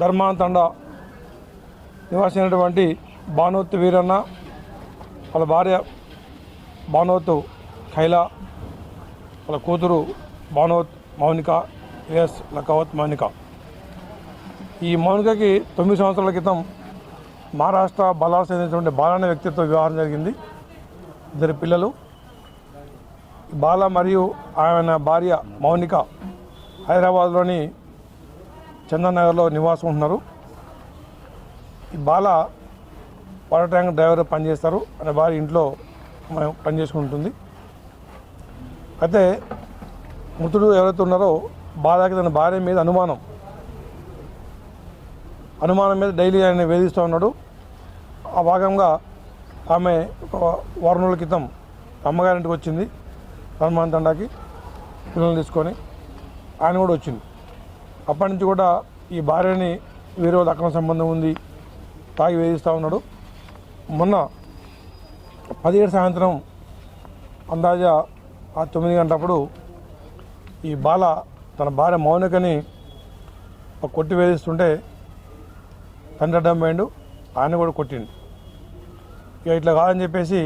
ధర్మాంతండ నివాసమైనటువంటి భానోత్తు వీరన్న వాళ్ళ భార్య భానోత్తు ఖైలా వాళ్ళ కూతురు భానోత్ మౌనిక ఎస్ లకావత్ మౌనిక. ఈ మౌనికకి తొమ్మిది సంవత్సరాల క్రితం మహారాష్ట్ర బలాస్ చెందినటువంటి బాలన్న వ్యక్తితో వివాహం జరిగింది. ఇద్దరు పిల్లలు. బాల మరియు ఆయన భార్య మౌనిక హైదరాబాద్లోని చందనగర్లో నివాసం ఉంటున్నారు. ఈ బాల వాటర్ ట్యాంక్ డ్రైవర్ పనిచేస్తారు. అనే భార్య ఇంట్లో పనిచేసుకుంటుంది. అయితే మృతుడు ఎవరైతే ఉన్నారో బాలకి తన భార్య మీద అనుమానం. అనుమానం మీద డైలీ ఆయన వేధిస్తూ ఉన్నాడు. ఆ భాగంగా ఆమె ఒక వారం రోజుల క్రితం అమ్మగారింటికి వచ్చింది. హనుమాన్ తండాకి పిల్లల్ని తీసుకొని ఆయన కూడా వచ్చింది. అప్పటి నుంచి కూడా ఈ భార్యని వేరే వాళ్ళ అక్రమ సంబంధం ఉంది తాగి వేధిస్తూ ఉన్నాడు. మొన్న పదిహేడు సాయంత్రం అందాజా ఆ తొమ్మిది గంటలప్పుడు ఈ బాల తన భార్య మౌనికని ఒక కొట్టి వేధిస్తుంటే తండ్రి అడ్డం పోయిండు ఆయన కూడా కొట్టిండు. ఇక ఇట్లా కాదని చెప్పేసి